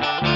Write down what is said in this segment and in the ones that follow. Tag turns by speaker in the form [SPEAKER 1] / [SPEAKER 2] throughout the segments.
[SPEAKER 1] thank you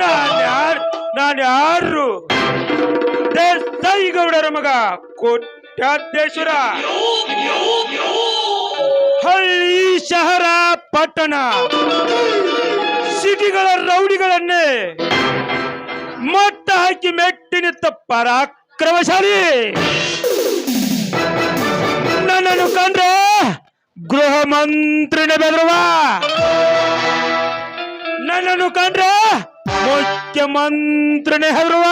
[SPEAKER 2] ನಾನ್ ಯಾರ್ ನಾನ್ ಯಾರು ಮಗ ಕೋಟ್ಯಾಧ್ಯಕ್ಷರ. ಹಳ್ಳಿ ಶಹರ ಪಟ್ಟಣ. ಸಿಟಿಗಳ ರೌಡಿಗಳನ್ನೇ ಮಟ್ಟ ಹಾಕಿ ಮೆಟ್ಟಿನಿತ್ತ ಪರಾಕ್ರಮಶಾಲಿ. ನನ್ನನ್ನು ಕಂಡ್ರೆ ಗೃಹ ಮಂತ್ರಿನ ಬೆದರುವ ನನ್ನನ್ನು ಕಂಡ್ರೆ ಮುಖ್ಯಮಂತ್ರಿನೇ ಹೆದರುವ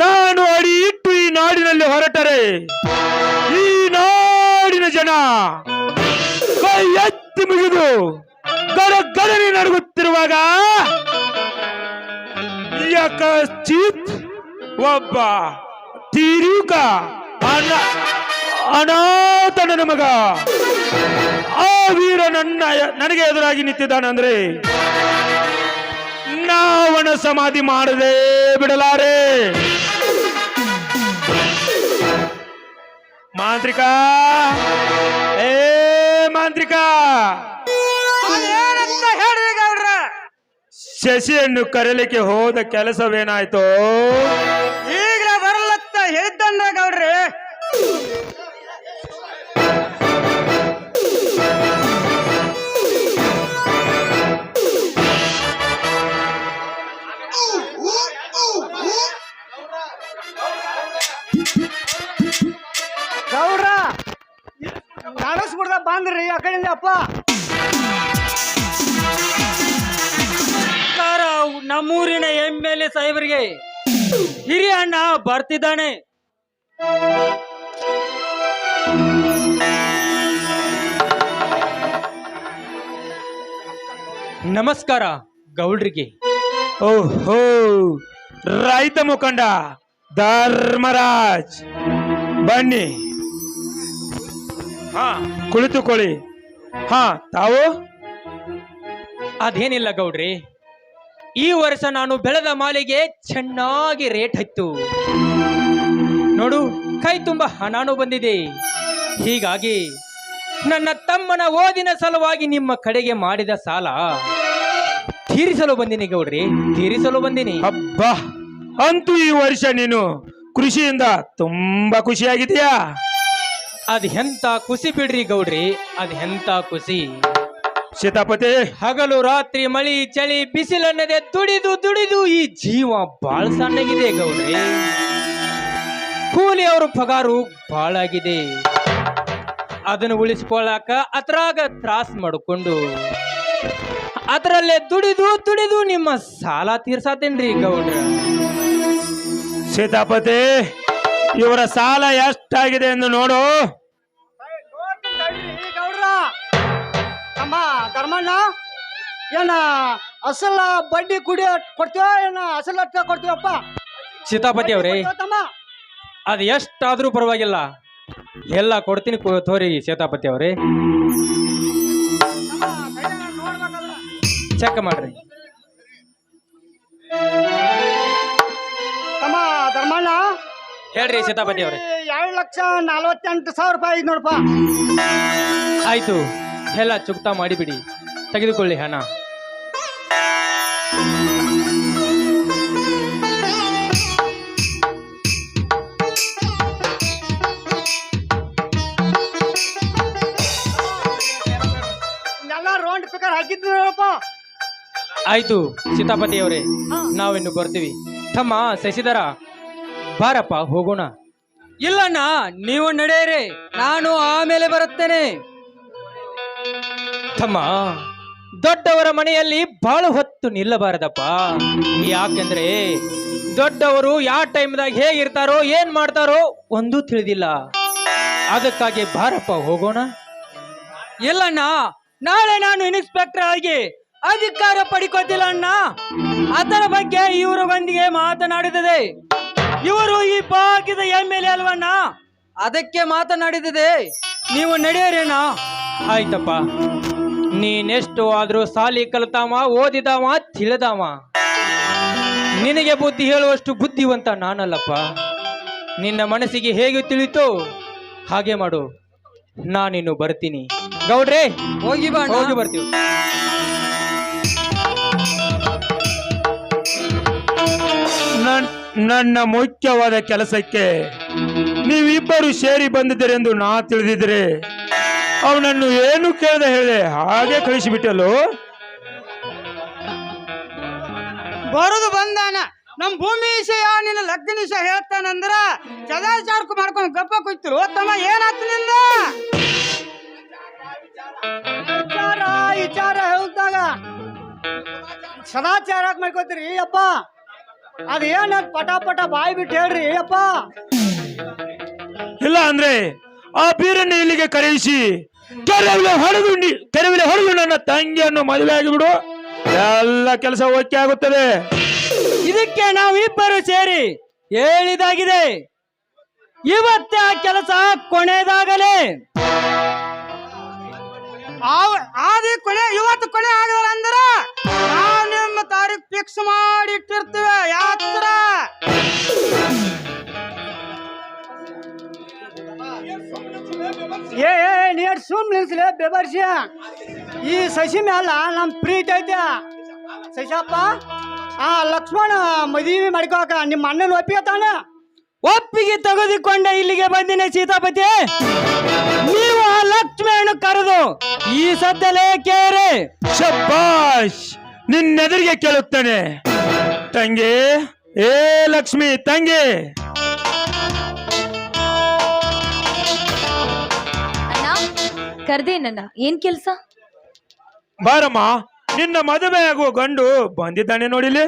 [SPEAKER 2] ನಾನು ಅಡಿ ಇಟ್ಟು ಈ ನಾಡಿನಲ್ಲಿ ಹೊರಟರೆ. ಈ ನಾಡಿನ ಜನ ಕೈ ಎತ್ತಿ ಮುಗಿದು ಗಡ ಗಡನೆ ನಡುಗುತ್ತಿರುವಾಗ ಯಕಚಿತ್ ಒಬ್ಬ ತಿರುಕ ಅನ ನಮಗ ನನ್ನ ಮಗ ಆ ವೀರ ನನ್ನ ನನಗೆ ಎದುರಾಗಿ ನಿಂತಿದ್ದಾನಂದ್ರೆ ನಾವಣ ಸಮಾಧಿ ಮಾಡದೆ ಬಿಡಲಾರೆ. ಮಾಂತ್ರಿಕ. ಏ ಮಾಂತ್ರಿಕ. ಶಶಿಯನ್ನು ಕರೆಯಲಿಕ್ಕೆ ಹೋದ ಕೆಲಸವೇನಾಯ್ತು?
[SPEAKER 3] ಕಡೆಯಿಂದ ಅಪ್ಪ.
[SPEAKER 4] ನಮ್ಮೂರಿನ ಎಂ ಎಲ್ ಎ ಸಾಹೇಬರಿಗೆ. ಹಿರಿಯ ಅಣ್ಣ ಬರ್ತಿದ್ದಾನೆ. ನಮಸ್ಕಾರ ಗೌಡ್ರಿಗೆ.
[SPEAKER 2] ಓಹೋ ರೈತ ಮುಖಂಡ ಧರ್ಮರಾಜ್. ಬನ್ನಿ. ಹಾ. ಕುಳಿತುಕೊಳ್ಳಿ. ಹಾ, ತಾವು?
[SPEAKER 4] ಅದೇನಿಲ್ಲ ಗೌಡ್ರಿ. ಈ ವರ್ಷ ನಾನು ಬೆಳೆದ ಮಾಲಿಗೆ ಚೆನ್ನಾಗಿ ರೇಟ್ ಹತ್ತು. ನೋಡು, ಕೈ ತುಂಬ ಹಣಾನು ಬಂದಿದೆ. ಹೀಗಾಗಿ ನನ್ನ ತಮ್ಮನ ಓದಿನ ಸಲುವಾಗಿ ನಿಮ್ಮ ಕಡೆಗೆ ಮಾಡಿದ ಸಾಲ ತೀರಿಸಲು ಬಂದಿನಿ ಗೌಡ್ರಿ, ತೀರಿಸಲು ಬಂದಿನಿ.
[SPEAKER 2] ಹಬ್ಬ, ಅಂತೂ ಈ ವರ್ಷ ನೀನು ಕೃಷಿಯಿಂದ ತುಂಬಾ ಖುಷಿಯಾಗಿದೆಯಾ
[SPEAKER 4] ಅದ್ ಎಂತ ಖುಷಿ ಬಿಡ್ರಿ ಗೌಡ್ರಿ ಅದ್ ಎಂತ ಖುಷಿ.
[SPEAKER 2] ಸೀತಾಪತಿ.
[SPEAKER 4] ಹಗಲು ರಾತ್ರಿ ಮಳಿ ಚಳಿ ಬಿಸಿಲನ್ನದೆ ದುಡಿದು ದುಡಿದು ಈ ಜೀವ ಬಾಳ್ ಸಣ್ಣಗಿದೆ ಗೌಡ್ರಿ. ಕೂಲಿ ಅವ್ರ ಪಗಾರು ಬಾಳಾಗಿದೆ ಅದನ್ನು ಉಳಿಸ್ಕೊಳ್ಳಾಕ ಅದ್ರಾಗ ತ್ರಾಸ್ ಮಾಡಿಕೊಂಡು ಅದರಲ್ಲೇ ದುಡಿದು ದುಡಿದು ನಿಮ್ಮ ಸಾಲ ತೀರ್ಸಾತೇನ್ರಿ ಗೌಡ್ರ.
[SPEAKER 2] ಸೀತಾಪತಿ. ಇವರ ಸಾಲ ಎಷ್ಟಾಗಿದೆ ಎಂದು ನೋಡು.
[SPEAKER 3] ಅಮ್ಮ ಧರ್ಮಣ್ಣ ಏನ ಅಸಲ ಬಡ್ಡಿ ಕುಡಿ ಕೊಡ್ತೀವ ಏನ ಅಸಲ ಕೊಡ್ತೀವಪ್ಪ
[SPEAKER 4] ಸೀತಾಪತಿ ಅವ್ರಿ
[SPEAKER 3] ತಮ್ಮ
[SPEAKER 4] ಅದು ಎಷ್ಟಾದ್ರೂ ಪರವಾಗಿಲ್ಲ. ಎಲ್ಲ ಕೊಡ್ತೀನಿ ತೋರಿ ಸೀತಾಪತಿ ಅವ್ರಿ. ಚೆಕ್ ಮಾಡ್ರಿ. ತಮ್ಮ ಧರ್ಮಣ್ಣ ಹೇಳ್ರಿ ಸೀತಾಪತಿ ಅವರೇ.
[SPEAKER 3] ಎರಡು ಲಕ್ಷ ನಲವತ್ತೆಂಟು ಸಾವಿರ ರೂಪಾಯಿ ಐದು ನೋಡಪ್ಪ.
[SPEAKER 4] ಆಯ್ತು ಎಲ್ಲ ಚುಕ್ತಾ ಮಾಡಿಬಿಡಿ. ತೆಗೆದುಕೊಳ್ಳಿ ಹಣ.
[SPEAKER 3] ಎಲ್ಲ ರೌಂಡ್ ಪಿಕರ್ ಹಾಕಿದ್ದು ನೋಡಪ್ಪ.
[SPEAKER 4] ಆಯ್ತು ಸೀತಾಪತಿ ಅವರೇ. ನಾವಿನ್ನು ಬರ್ತೀವಿ. ತಮ್ಮ ಶಶಿಧರ. ಬಾರಪ್ಪ ಹೋಗೋಣ. ಇಲ್ಲಣ್ಣ ನೀವು ನಡೆಯಿರಿ ನಾನು ಆಮೇಲೆ ಬರುತ್ತೇನೆ. ತಮ್ಮ ದೊಡ್ಡವರ ಮನೆಯಲ್ಲಿ ಬಹಳ ಹೊತ್ತು ನಿಲ್ಲಬಾರದಪ್ಪ. ಯಾಕೆಂದ್ರೆ ದೊಡ್ಡವರು ಯಾವ ಟೈಮ್ದಾಗ ಹೇಗಿರ್ತಾರೋ ಏನ್ ಮಾಡ್ತಾರೋ ಒಂದೂ ತಿಳಿದಿಲ್ಲ. ಅದಕ್ಕಾಗಿ ಬಾರಪ್ಪ ಹೋಗೋಣ. ಇಲ್ಲಣ್ಣ ನಾಳೆ ನಾನು ಇನ್ಸ್ಪೆಕ್ಟರ್ ಆಗಿ ಅಧಿಕಾರ ಪಡಿಕೋತಿಲ್ಲ ಅಣ್ಣ. ಅದರ ಬಗ್ಗೆ ಇವರೊಂದಿಗೆ ಮಾತನಾಡಿದರೆ ಇವರು ಈ ಪಾಕಿದ ಎಂ ಎಲ್ ಎ ಅಲ್ವಣ್ಣ? ಅದಕ್ಕೆ ಮಾತನಾಡಿದಿದೆ. ನೀವು ನಡೆಯರೇನ? ಆಯ್ತಪ್ಪ. ನೀನೆಷ್ಟು ಆದ್ರೂ ಸಾಲಿ ಕಲಿತಾವ ಓದಿದಾವ ತಿಳಿದಾವ. ನಿನಗೆ ಬುದ್ಧಿ ಹೇಳುವಷ್ಟು ಬುದ್ಧಿವಂತ ನಾನಲ್ಲಪ್ಪ. ನಿನ್ನ ಮನಸ್ಸಿಗೆ ಹೇಗೆ ತಿಳಿತೋ ಹಾಗೆ ಮಾಡು. ನಾನಿನ್ನು ಬರ್ತೀನಿ. ಗೌಡ್ರೆ ಹೋಗಿ ಬಾ ಹೋಗಿ ಬರ್ತೀವಿ.
[SPEAKER 2] ನನ್ನ ಮುಖ್ಯವಾದ ಕೆಲಸಕ್ಕೆ ನೀವಿಬ್ಬರು ಸೇರಿ ಬಂದಿದ್ದೀರೆಂದು ನಾ ತಿಳಿದಿದ್ರೆ ಅವನನ್ನು ಏನು ಕೇಳದೆ ಹೇಳಿ ಹಾಗೆ ಕಳಿಸಿಬಿಟ್ಟಲು
[SPEAKER 3] ಬರೋದು ಬಂದಾನ. ನಮ್ ಭೂಮಿ ವಿಷಯ ನಿನ್ನ ಲಗ್ನ ವಿಷಯ ಹೇಳ್ತಾನಂದ್ರ ಚದಾಚಾರಕ್ಕೂ ಮಾಡ್ಕೊಂಡು ಗಪ್ಪ ಕುಯ್ತಿರು. ತಮ್ಮ ಏನಾಯ್ತು ನಿಂದ? ವಿಚಾರ ವಿಚಾರ ಹೇಳ್ದಾಗ. ಸದಾಚಾರ ಮಾಡ್ಕೋತೀರಿ ಅಪ್ಪ? ಅದೇನ ಪಟ ಪಟ ಬಾಯಿ ಬಿಟ್ಟು ಹೇಳ್ರಿ ಅಪ್ಪ
[SPEAKER 2] ಇಲ್ಲ ಅಂದ್ರೆ ಆ ಬೀರನ್ನು ಇಲ್ಲಿಗೆ ಕರೆಯಿಸಿ ಕೆರೆವಿಲೆ ಹೊಡೆದು ಕೆರೆವಿಲೆ ಹೊಡೆದು ನನ್ನ ತಂಗಿಯನ್ನು ಮದುವೆ ಆಗಿಬಿಡು. ಎಲ್ಲ ಕೆಲಸ ಓಕೆ ಆಗುತ್ತದೆ.
[SPEAKER 4] ಇದಕ್ಕೆ ನಾವಿಬ್ಬರು ಸೇರಿ ಹೇಳಿದಾಗಿದೆ. ಇವತ್ತೆ ಆ ಕೆಲಸ ಕೊನೆದಾಗಲೇ.
[SPEAKER 3] ಆದಿ ಕೊನೆ ಇವತ್ತು ಕೊನೆ ಆಗಲ್ಲ ಅಂದ್ರ ನಿಮ್ಮ ಫಿಕ್ಸ್ ಮಾಡಿ ಇಟ್ಟಿರ್ತೀವಿ. ಯಾತ್ರ ಏ ಏ, ನೀರ್ ಸುಮ್ ನಿಲ್ಸಲೇ ಬೆಬರ್ಸಿ ಈ ಸಸಿ ಮ್ಯಾಲ ನಮ್ ಪ್ರೀತಿ ಐತೆ. ಸಸಿಯಪ್ಪ ಆ ಲಕ್ಷ್ಮಣ ಮದುವೆ ಮಾಡ್ಕೋಕ ನಿಮ್ಮ ಅಣ್ಣನ ಒಪ್ಪಿಗೆ ತಾನ?
[SPEAKER 4] ಒಪ್ಪಿಗೆ ತೆಗೆದುಕೊಂಡ ಇಲ್ಲಿಗೆ ಬಂದಿನಿ ಸೀತಾಪತಿ. ನೀವು ಆ ಲಕ್ಷ್ಮಣ ಕರೆದು ಈ ಸದ್ದಲೇ ಕೇರೆ.
[SPEAKER 2] ಶಬ್ಬಾಷ್! ನಿನ್ನೆದುರಿಗೆ ಕೇಳುತ್ತೇನೆ. ತಂಗಿ ಏ ಲಕ್ಷ್ಮಿ ತಂಗಿ.
[SPEAKER 5] ಅಣ್ಣ ನನ್ನ ಏನ್ ಕೆಲ್ಸ?
[SPEAKER 2] ಬಾರಮ್ಮ ನಿನ್ನ ಮದುವೆ ಆಗುವ ಗಂಡು ಬಂದಿದ್ದಾನೆ ನೋಡಿಲಿ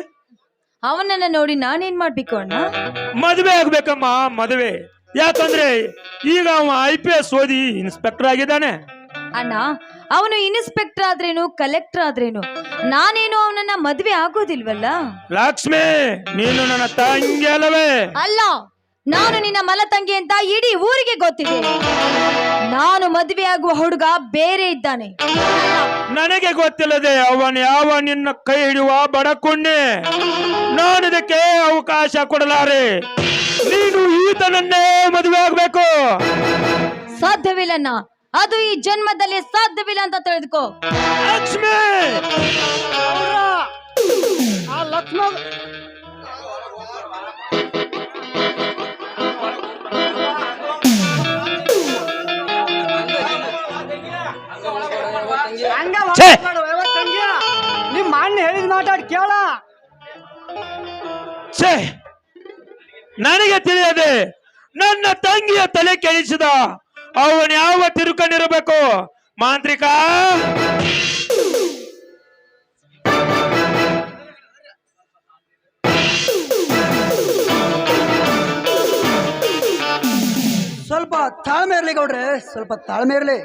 [SPEAKER 5] ಅವನನ್ನ ನೋಡಿ ನಾನೇನ್ ಮಾಡ್ಬೇಕು ಅಣ್ಣ?
[SPEAKER 2] ಮದುವೆ ಆಗ್ಬೇಕಮ್ಮ ಮದುವೆ. ಯಾಕಂದ್ರೆ ಈಗ ಅವ ಐ ಪಿ ಎಸ್ ಓದಿ ಇನ್ಸ್ಪೆಕ್ಟರ್ ಆಗಿದ್ದಾನೆ.
[SPEAKER 5] ಅಣ್ಣ ಅವನು ಇನ್ಸ್ಪೆಕ್ಟರ್ ಆದ್ರೇನು ಕಲೆಕ್ಟರ್ ಆದ್ರೇನು? ನಾನೇನು ಅವನನ್ನ ಮದ್ವೆ ಆಗೋದಿಲ್ವಲ್ಲ?
[SPEAKER 2] ಲಕ್ಷ್ಮಿ ನೀನು ನನ್ನ ತಂಗಿ ಅಲ್ಲವೇ?
[SPEAKER 5] ಅಲ್ಲ ನಾನು ನಿನ್ನ ಮಲ ತಂಗಿ ಅಂತ ಇಡೀ ಊರಿಗೆ ಗೊತ್ತಿದೆ ನಾನು ಮದುವೆ ಆಗುವ ಹುಡುಗ ಬೇರೆ ಇದ್ದಾನೆ.
[SPEAKER 2] ನನಗೆ ಗೊತ್ತಿಲ್ಲದೆ ಅವನು ಯಾವ ನಿನ್ನ ಕೈ ಹಿಡಿಯುವ ಬಡಕೊಂಡೆ ನಾನು ಇದಕ್ಕೆ ಅವಕಾಶ ಕೊಡಲಾರೆ. ನೀನು ಈತನನ್ನೇ ಮದುವೆ ಆಗ್ಬೇಕು.
[SPEAKER 5] ಸಾಧ್ಯವಿಲ್ಲಣ್ಣ ಅದು ಈ ಜನ್ಮದಲ್ಲಿ ಸಾಧ್ಯವಿಲ್ಲ ಅಂತ ತಿಳಿದುಕೋ.
[SPEAKER 2] ಲಕ್ಷ್ಮಿ!
[SPEAKER 3] ಆ ಲಕ್ಷ್ಮಣ
[SPEAKER 2] ಛೇ!
[SPEAKER 3] ಅಣ್ಣ ಹೇಳಿದ ಮಾತಾಡಿ ಕೇಳ.
[SPEAKER 2] ಛೇ! ನನಗೆ ತಿಳಿಯದೆ ನನ್ನ ತಂಗಿಯ ತಲೆ ಕೆಡಿಸಿದ ಅವನ್ ಯಾವ ತಿರುಕನಿರಬೇಕು? ಮಾಂತ್ರಿಕ?
[SPEAKER 3] ಸ್ವಲ್ಪ ತಾಳ್ಮೆ ಇರ್ಲಿ ಗೌಡ್ರೆ ಸ್ವಲ್ಪ ತಾಳ್ಮೆ ಇರ್ಲಿ.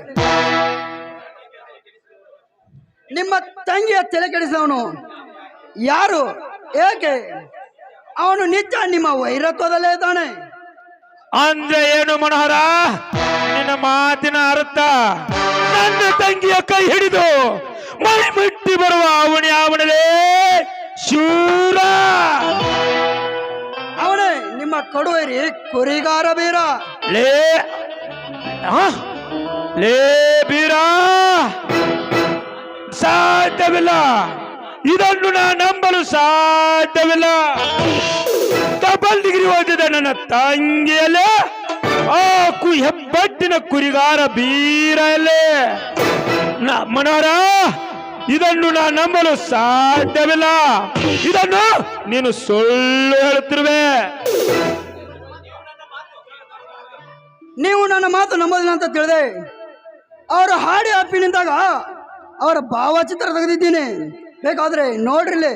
[SPEAKER 3] ನಿಮ್ಮ ತಂಗಿಯ ತಲೆ ಕೆಡಿಸವನು ಯಾರು? ಏಕೆ? ಅವನು ನಿಜ ನಿಮ್ಮ ವೈರತ್ವದಲ್ಲೇ ಇದ್ದಾನೆ.
[SPEAKER 2] ಅಂದ್ರೆ ಏನು ಮನೋಹರ? ನಿನ್ನ ಮಾತಿನ ಅರ್ಥ. ನನ್ನ ತಂಗಿಯ ಕೈ ಹಿಡಿದು ಮೈ ಮುಟ್ಟಿ ಬರುವ ಅವಣಿ ಅವಣಲೇ ಶೂರ.
[SPEAKER 3] ಅವನೇ ನಿಮ್ಮ
[SPEAKER 6] ಕಡುವರಿ ಕುರಿಗಾರ ಬೀರ.
[SPEAKER 2] ಲೇ? ಲೇ ಬೀರ. ಸಾಧ್ಯವಿಲ್ಲ. ಇದನ್ನು ನಾ ನಂಬಲು ಸಾಧ್ಯವಿಲ್ಲ. ಡಬಲ್ ಡಿಗ್ರಿ ಓದಿದ ನನ್ನ ತಂಗಿಯಲ್ಲೇ ಆ ಕು ಹೆಬ್ಬಟ್ಟಿನ ಕುರಿಗಾರ ಬೀರಲ್ಲೇ ಮನೋರ, ಇದನ್ನು ನಾ ನಂಬಲು ಸಾಧ್ಯವಿಲ್ಲ. ಇದನ್ನು ನೀನು ಸುಳ್ಳು ಹೇಳುತ್ತಿರುವೆ.
[SPEAKER 6] ನೀವು ನನ್ನ ಮಾತು ನಂಬೋದಿಲ್ಲ ಅಂತ ತಿಳಿದೆ. ಅವರ ಹಾಡಿ ನಿಂತಾಗ ಅವರ ಭಾವಚಿತ್ರ ತೆಗೆದಿದ್ದೀನಿ. ಬೇಕಾದ್ರೆ ನೋಡ್ರಿಲಿ.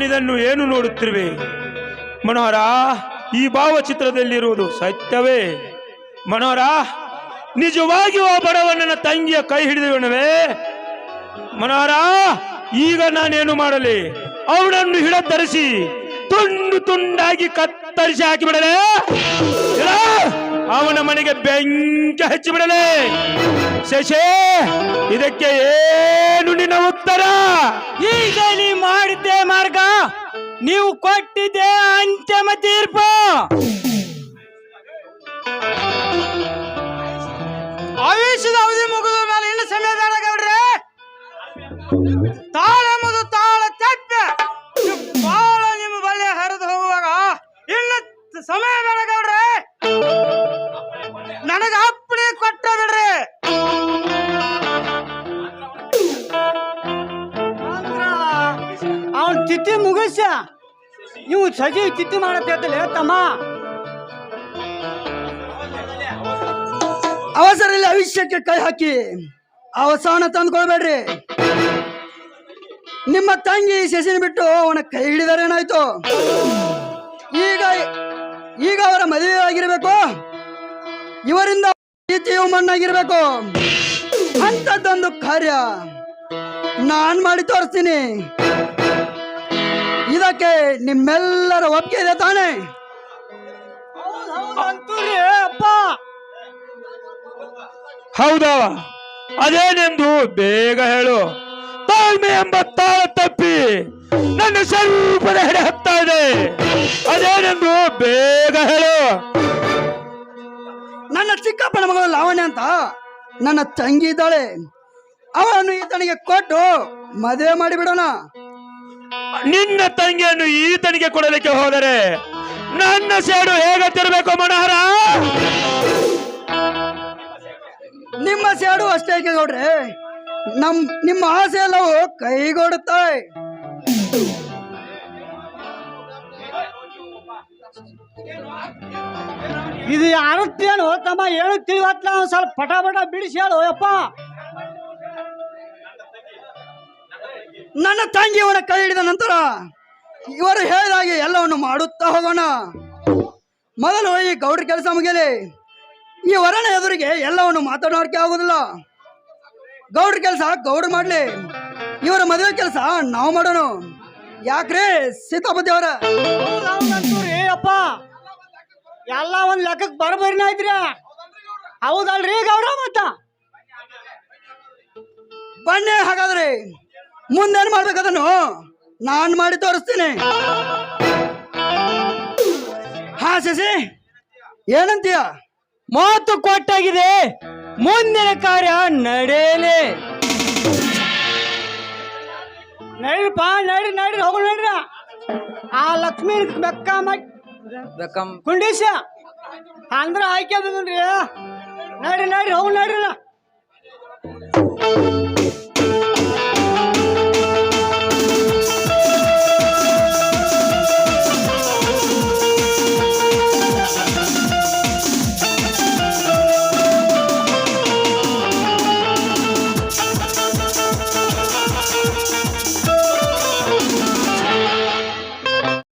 [SPEAKER 2] ನಾನಿದನ್ನು ಏನು ನೋಡುತ್ತಿರುವೆ? ಮನೋಹರ ಈ ಭಾವಚಿತ್ರದಲ್ಲಿರುವುದು ಸತ್ಯವೇ. ಮನೋಹರ ನಿಜವಾಗಿಯೂ ಆ ಬಡವನ್ನ ತಂಗಿಯ ಕೈ ಹಿಡಿದವನವೇ ಮನೋಹರ ಈಗ ನಾನೇನು ಮಾಡಲಿ? ಅವನನ್ನು ಹಿಡತರಿಸಿ ತುಂಡು ತುಂಡಾಗಿ ಕತ್ತರಿಸಿ ಹಾಕಿಬಿಡಲೇ. ಇಲ್ಲ, ಅವನ ಮನೆಗೆ ಬೆಂಕಿ ಹಚ್ಚಿಬಿಡಲೇ. ಶಶೇ ಇದಕ್ಕೆ ಏನು ನಿನ್ನ ಉತ್ತರ?
[SPEAKER 4] ಈಗ ನೀ ಮಾಡಿದ್ದೆ ಮಾರ್ಗ. ನೀವು ಕೊಟ್ಟಿದ್ದೆ ಅಂತಿಮ ತೀರ್ಪು. ಆವೇಶದ ಅವಧಿ ಮುಗಿದ ಮೇಲೆ ಇನ್ನು ಸಮಯ ಬೇಡ ಗೌಡ್ರೆ. ತಾಳ ಮುದು ತಾಳ ತಪ್ಪೆ. ಬಾಳ ನಿಮ್ಮ ಬಳ್ಳಿ ಹರಿದು ಹೋಗುವಾಗ ಇನ್ನು ಸಮಯ ಬೇಡ ಗೌಡ್ರೆ. ನನಗೆ ಅಪ್ಪಣೆ ಕೊಟ್ಟ ಬಿಡ್ರಿ.
[SPEAKER 3] ತಿಥಿ ಮುಗಿಸ ಇವು ಸಜಿ ತಿಥಿ ಮಾಡತ್ತಲ್ಲ ತಮ್ಮ
[SPEAKER 6] ಅವಸರ ಇಲ್ಲ ಅವಿಷ್ಯಕ್ಕೆ ಕೈ ಹಾಕಿ ಅವಸಾನ ತಂದ್ಕೊಳ್ಬೇಡ್ರಿ ನಿಮ್ಮ ತಂಗಿ ಶಶಿನ ಬಿಟ್ಟು ಅವನ ಕೈ ಹಿಡಿದರೆ ಏನಾಯ್ತು ಈಗ ಈಗ ಅವರ ಮದುವೆ ಆಗಿರ್ಬೇಕು ಇವರಿಂದ ಪ್ರೀತಿಯು ಮಣ್ಣಾಗಿರ್ಬೇಕು ಅಂತದ್ದೊಂದು ಕಾರ್ಯ ನಾನ್ ಮಾಡಿ ತೋರಿಸ್ತೀನಿ ಇದಕ್ಕೆ ನಿಮ್ಮೆಲ್ಲರ ಒಪ್ಪಿಗೆ ಇದೆ ತಾನೇ?
[SPEAKER 3] ಅಂತೂರಿ ಅಪ್ಪ.
[SPEAKER 2] ಹೌದಾ ಅದೇನೆಂದು ಬೇಗ ಹೇಳು. ತಾಳ್ಮೆ ಎಂಬ ತಾಳ ತಪ್ಪಿ ನನ್ನ ಸ್ವರೂಪದ ಹೆಡೆ ಹತ್ತಾ ಇದೆ. ಅದೇನೆಂದು ಬೇಗ ಹೇಳು.
[SPEAKER 6] ನನ್ನ ಚಿಕ್ಕಪ್ಪನ ಮಗಳು ಲಾವಣ್ಯ ಅಂತ ನನ್ನ ತಂಗಿ ಇದ್ದಾಳೆ. ಅವಳನ್ನು ಈತನಿಗೆ ಕೊಟ್ಟು ಮದುವೆ ಮಾಡಿಬಿಡೋಣ.
[SPEAKER 2] ನಿನ್ನ ತಂಗಿಯನ್ನು ಈತನಿಗೆ ಕೊಡಲಿಕ್ಕೆ ಹೋದರೆ ನನ್ನ ಸೇಡು ಹೇಗೆ ತಿರಬೇಕು ಮನೋಹರ?
[SPEAKER 6] ನಿಮ್ಮ ಸೇಡು ಅಷ್ಟೇ ನೋಡ್ರಿ. ನಮ್ ನಿಮ್ಮ ಆಸೆ ಎಲ್ಲವೂ ಕೈಗೊಡುತ್ತೆ
[SPEAKER 3] ಇದು ಯಾರತ್ತೇನು? ತಮ್ಮ ತಿಳಿವತ್ಲ ಸ್ವಲ್ಪ ಪಟ ಪಟ ಬಿಡಿಸಿ ಹೇಳು ಯಪ್ಪ.
[SPEAKER 6] ನನ್ನ ತಂಗಿಯವರ ಕೈ ಹಿಡಿದ ನಂತರ ಇವರು ಹೇಳಿದಾಗೆ ಎಲ್ಲವನ್ನು ಮಾಡುತ್ತಾ ಹೋಗೋಣ. ಮೊದಲು ಈ ಗೌಡ್ರ ಕೆಲಸ ಮುಗಿಯಲಿ. ಈ ವರಣ ಎದುರಿಗೆ ಎಲ್ಲವನ್ನು ಮಾತಾಡೋಕೆ ಆಗುದಿಲ್ಲ ಗೌಡ್ರ ಕೆಲಸ ಗೌಡ್ರ ಮಾಡ್ಲಿ. ಇವರ ಮದುವೆ ಕೆಲಸ ನಾವು ಮಾಡೋಣ. ಯಾಕ್ರಿ ಸೀತಾಪತಿ ಅವರ?
[SPEAKER 3] ಅಪ್ಪ. ಎಲ್ಲ ಒಂದ್ ಲೆಕ್ಕಕ್ಕೆ ಬರಬರಿನ ಐತ್ರಿ ಹೌದಲ್ರಿ ಗೌಡ ಮತ್ತ?
[SPEAKER 6] ಬನ್ನಿ ಹಾಗಾದ್ರೆ. ಮುಂದೇನು ಮಾಡ್ಬೇಕದನ್ನು ನಾನ್ ಮಾಡಿ ತೋರಿಸ್ತೀನಿ. ಹಾ ಶಶಿ ಏನಂತೀಯ?
[SPEAKER 4] ಮಾತು ಕೊಟ್ಟಾಗಿದೆ. ಮುಂದಿನ ಕಾರ್ಯ ನಡೆಯಲಿ.
[SPEAKER 3] ನಡ್ರಿಪ್ಪ ನಡಿ ನಡಿ ಹೋಗು ನಡಿ ಆ ಲಕ್ಷ್ಮೀ ಬೆಕ್ಕ ಬೆಕ್ಕಂ. ಕುಂಡೀಶ ಅಂದ್ರೆ ಆಯ್ಕೆ ಬಂದ್ರಿ ನಡಿ ನಡಿ ಹೋಗು ನಡ್ರಿ.